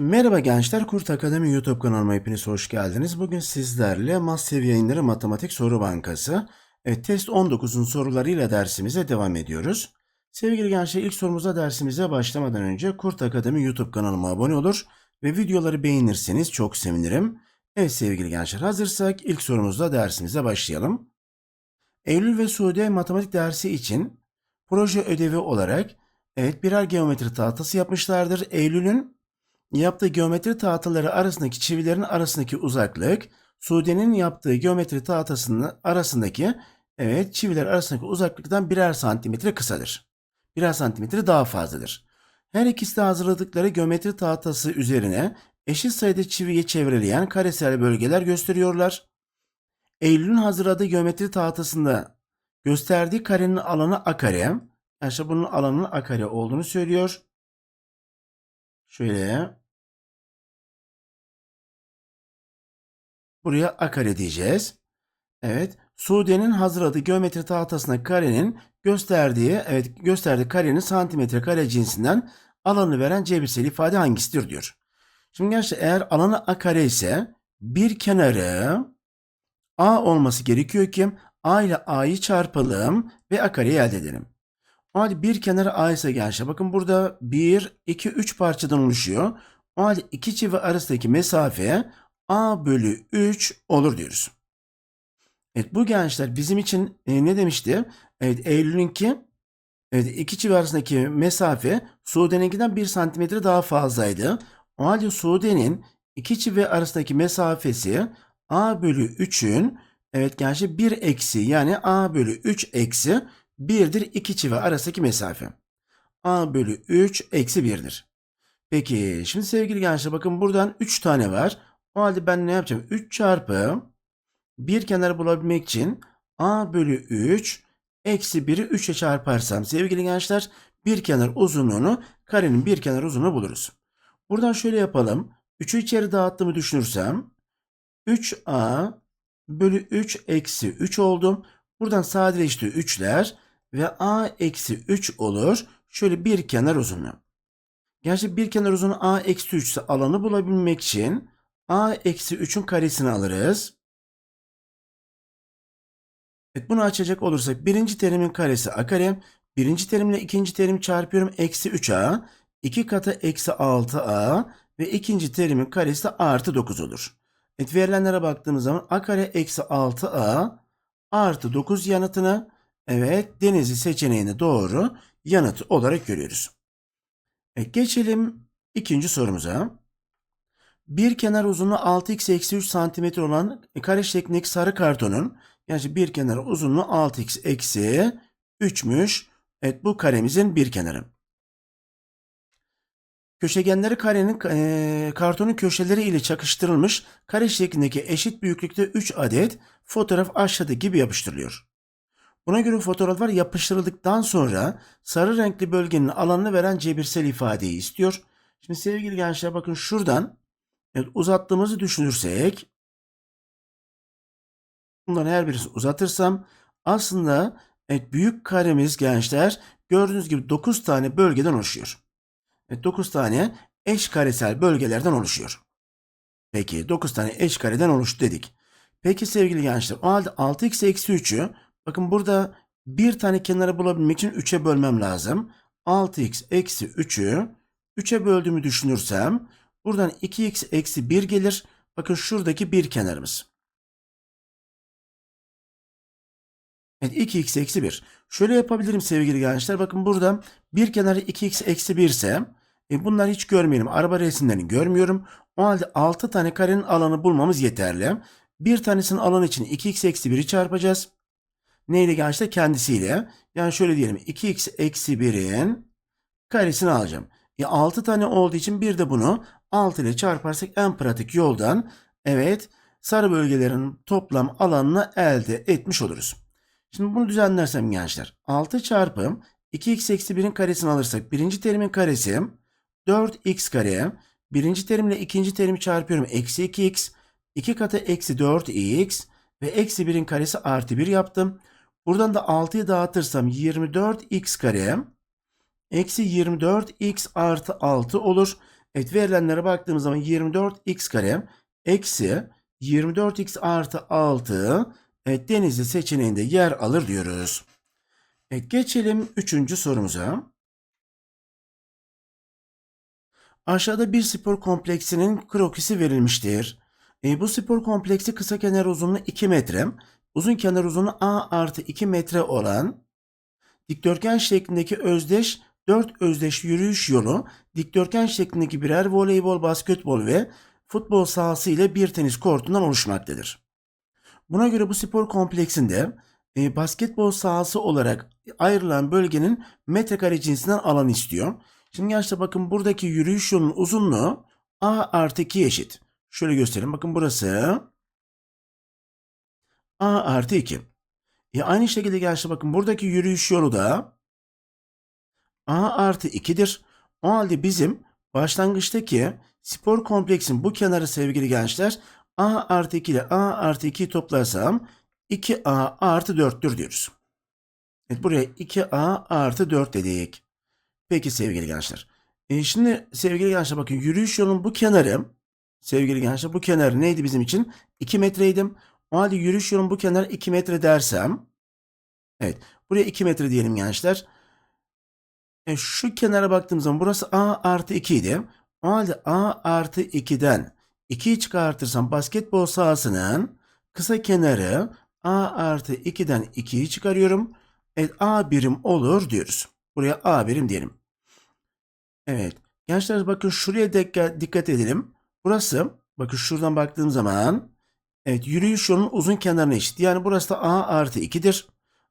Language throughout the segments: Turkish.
Merhaba gençler, Kurt Akademi YouTube kanalıma hepiniz hoş geldiniz. Bugün sizlerle Massev Yayınları Matematik Soru Bankası, evet, test 19'un sorularıyla dersimize devam ediyoruz. Sevgili gençler, ilk sorumuza dersimize başlamadan önce Kurt Akademi YouTube kanalıma abone olur ve videoları beğenirseniz çok sevinirim. Evet sevgili gençler, hazırsak ilk sorumuzla dersimize başlayalım. Eylül ve Sude matematik dersi için proje ödevi olarak evet birer geometri tahtası yapmışlardır. Eylül'ün yaptığı geometri tahtaları arasındaki çivilerin arasındaki uzaklık, Sude'nin yaptığı geometri tahtasının arasındaki evet çiviler arasındaki uzaklıktan birer santimetre kısadır. Birer santimetre daha fazladır. Her ikisi de hazırladıkları geometri tahtası üzerine eşit sayıda çiviye çevreleyen karesel bölgeler gösteriyorlar. Eylül'ün hazırladığı geometri tahtasında gösterdiği karenin alanı a kare. Yani işte bunun alanının a kare olduğunu söylüyor. Şöyle Buraya a kare diyeceğiz. Evet. Sude'nin hazırladığı geometri tahtasına karenin gösterdiği, evet gösterdiği karenin santimetre kare cinsinden alanı veren cebirsel ifade hangisidir diyor. Şimdi gençler eğer alanı a kare ise bir kenarı a olması gerekiyor ki a ile a'yı çarpalım ve a kareyi elde edelim. O halde bir kenarı a ise gençler bakın burada 1, 2, 3 parçadan oluşuyor. O halde iki çivi arasındaki mesafe a bölü 3 olur diyoruz. Evet bu gençler bizim için e, ne demişti? Evet Eylül'ünki evet, iki çivi arasındaki mesafe Sude'ninkinden 1 santimetre daha fazlaydı. O halde Sude'nin iki çivi arasındaki mesafesi a bölü 3'ün evet gençler 1 eksi yani a bölü 3 eksi 1'dir iki çivi arasındaki mesafe. a bölü 3 eksi 1'dir. Peki şimdi sevgili gençler bakın buradan 3 tane var. O halde ben ne yapacağım? 3 çarpı bir kenar bulabilmek için a bölü 3 eksi 1'i 3'e çarparsam sevgili gençler bir kenar uzunluğunu karenin bir kenar uzunluğunu buluruz. Buradan şöyle yapalım. 3'ü içeri dağıttığımı düşünürsem 3a bölü 3 eksi 3 oldum. Buradan sadeleşti 3'ler ve a eksi 3 olur. Şöyle bir kenar uzunluğu. Gerçi bir kenar uzunluğu a eksi 3 ise alanı bulabilmek için a eksi 3'ün karesini alırız. Evet bunu açacak olursak birinci terimin karesi a kare. Birinci terimle ikinci terim çarpıyorum. Eksi 3a. 2 katı eksi 6a. Ve ikinci terimin karesi de artı 9 olur. Evet verilenlere baktığımız zaman a kare eksi 6a artı 9 yanıtını evet denizli seçeneğini doğru yanıt olarak görüyoruz. Evet, geçelim ikinci sorumuza. Bir kenar uzunluğu 6x eksi 3 cm olan kare şeklindeki sarı kartonun yani bir kenar uzunluğu 6x eksi 3'müş. Evet bu karemizin bir kenarı. Köşegenleri karenin e, kartonun köşeleri ile çakıştırılmış kare şeklindeki eşit büyüklükte 3 adet fotoğraf aşağıdaki gibi yapıştırılıyor. Buna göre fotoğraflar yapıştırıldıktan sonra sarı renkli bölgenin alanını veren cebirsel ifadeyi istiyor. Şimdi sevgili gençler bakın şuradan evet, uzattığımızı düşünürsek bunların her birisini uzatırsam aslında evet, büyük karemiz gençler gördüğünüz gibi 9 tane bölgeden oluşuyor. Evet, 9 tane eş karesel bölgelerden oluşuyor. Peki 9 tane eş kareden oluştu dedik. Peki sevgili gençler o halde 6x eksi 3'ü bakın burada bir tane kenara bulabilmek için 3'e bölmem lazım. 6x eksi 3'ü 3'e böldüğümü düşünürsem buradan 2x eksi 1 gelir. Bakın şuradaki bir kenarımız. Evet 2x eksi 1. Şöyle yapabilirim sevgili gençler. Bakın burada bir kenarı 2x eksi 1 ise e bunları hiç görmeyelim. Araba resimlerini görmüyorum. O halde 6 tane karenin alanı bulmamız yeterli. Bir tanesinin alanı için 2x eksi 1'i çarpacağız. Neyle gençler? Kendisiyle. Yani şöyle diyelim 2x eksi 1'in karesini alacağım. E 6 tane olduğu için bir de bunu 6 ile çarparsak en pratik yoldan evet sarı bölgelerin toplam alanını elde etmiş oluruz. Şimdi bunu düzenlersem gençler 6 çarpı 2x eksi 1'in karesini alırsak birinci terimin karesi 4x kare. Birinci terimle ikinci terimi çarpıyorum. Eksi 2x. 2 katı eksi 4x. Ve eksi 1'in karesi artı 1 yaptım. Buradan da 6'yı dağıtırsam 24x kare. Eksi 24x artı 6 olur. Evet verilenlere baktığımız zaman 24x kare eksi 24x artı 6 evet, denizli seçeneğinde yer alır diyoruz. Evet, geçelim üçüncü sorumuza. Aşağıda bir spor kompleksinin krokisi verilmiştir. E, bu spor kompleksi kısa kenar uzunluğu 2 metre, uzun kenar uzunluğu a artı 2 metre olan dikdörtgen şeklindeki özdeş 4 özdeş yürüyüş yolu, dikdörtgen şeklindeki birer voleybol, basketbol ve futbol sahası ile bir tenis kortundan oluşmaktadır. Buna göre bu spor kompleksinde e, basketbol sahası olarak ayrılan bölgenin metrekare cinsinden alan istiyor. Şimdi gençler bakın buradaki yürüyüş yolunun uzunluğu a artı 2 eşit. Şöyle göstereyim. Bakın burası a artı 2. E aynı şekilde gençler bakın buradaki yürüyüş yolu da a artı 2'dir. O halde bizim başlangıçtaki spor kompleksin bu kenarı sevgili gençler a artı 2 ile a artı 2'yi toplarsam 2a artı 4'tür diyoruz. Evet buraya 2a artı 4 dedik. Peki sevgili gençler. E şimdi sevgili gençler bakın yürüyüş yolunun bu kenarı sevgili gençler bu kenarı neydi bizim için? 2 metreydi. O halde yürüyüş yolunun bu kenarı 2 metre dersem evet buraya 2 metre diyelim gençler. E şu kenara baktığım zaman burası a artı 2 idi. O halde a artı 2'den 2'yi çıkartırsam basketbol sahasının kısa kenarı a artı 2'den 2'yi çıkarıyorum. Evet a birim olur diyoruz. Buraya a birim diyelim. Evet. Gençler bakın şuraya dikkat, edelim. Burası bakın şuradan baktığım zaman evet yürüyüş yolunun uzun kenarına eşit. Yani burası da a artı 2'dir.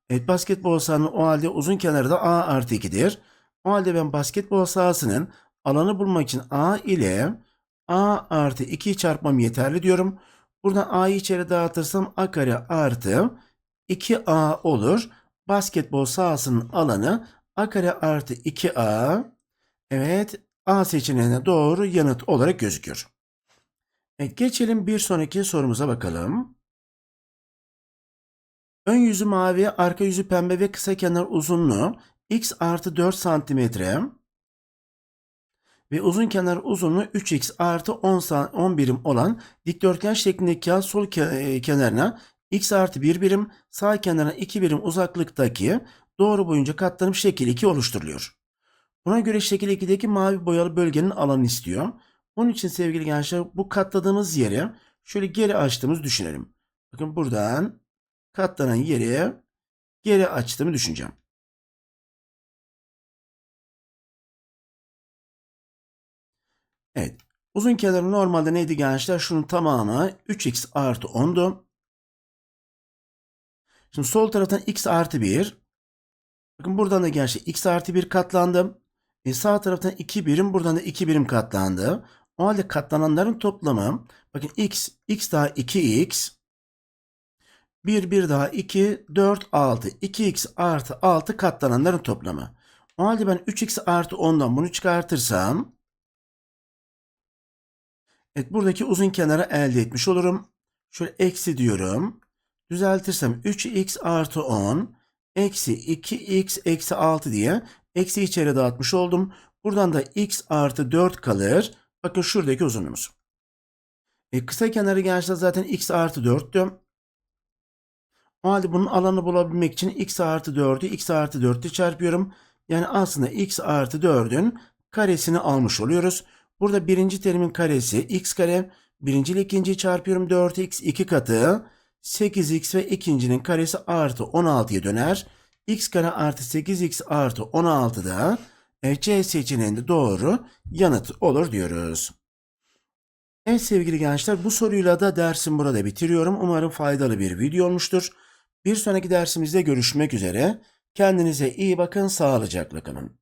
Evet basketbol sahanın o halde uzun kenarı da a artı 2'dir. O halde ben basketbol sahasının alanı bulmak için a ile a artı 2'yi çarpmam yeterli diyorum. Buradan a'yı içeri dağıtırsam a kare artı 2a olur. Basketbol sahasının alanı a kare artı 2a evet a seçeneğine doğru yanıt olarak gözüküyor. Evet, geçelim bir sonraki sorumuza bakalım. Ön yüzü mavi, arka yüzü pembe ve kısa kenar uzunluğu x artı 4 santimetre ve uzun kenar uzunluğu 3x artı 10, 10 birim olan dikdörtgen şeklindeki kağıt sol ke- kenarına x artı 1 birim, sağ kenarına 2 birim uzaklıktaki doğru boyunca katlanıp şekil 2 oluşturuluyor. Buna göre şekil 2'deki mavi boyalı bölgenin alanını istiyor. Bunun için sevgili gençler bu katladığımız yeri şöyle geri açtığımızı düşünelim. Bakın buradan katlanan yeri geri açtığımı düşüneceğim. Evet. Uzun kenarı normalde neydi gençler? Şunun tamamı 3x artı 10'du. Şimdi sol taraftan x artı 1. Bakın buradan da gençler x artı 1 katlandı. E sağ taraftan 2 birim buradan da 2 birim katlandı. O halde katlananların toplamı bakın x, x daha 2x 1, 1 daha 2, 4, 6. 2x artı 6 katlananların toplamı. O halde ben 3x artı 10'dan bunu çıkartırsam Evet buradaki uzun kenarı elde etmiş olurum. Şöyle eksi diyorum. Düzeltirsem 3x artı 10 eksi 2x eksi 6 diye eksi içeri dağıtmış oldum. Buradan da x artı 4 kalır. Bakın şuradaki uzunluğumuz. E, kısa kenarı gençler zaten x artı 4'tü. O halde bunun alanı bulabilmek için x artı 4'ü x artı 4'te çarpıyorum. Yani aslında x artı 4'ün karesini almış oluyoruz. Burada birinci terimin karesi x kare. Birinci ile ikinciyi çarpıyorum 4x 2 katı. 8x ve ikincinin karesi artı 16'ya döner. x kare artı 8x artı 16 da evet, C seçeneğinde doğru yanıt olur diyoruz. Evet sevgili gençler bu soruyla da dersim burada bitiriyorum. Umarım faydalı bir video olmuştur. Bir sonraki dersimizde görüşmek üzere. Kendinize iyi bakın, sağlıcakla kalın.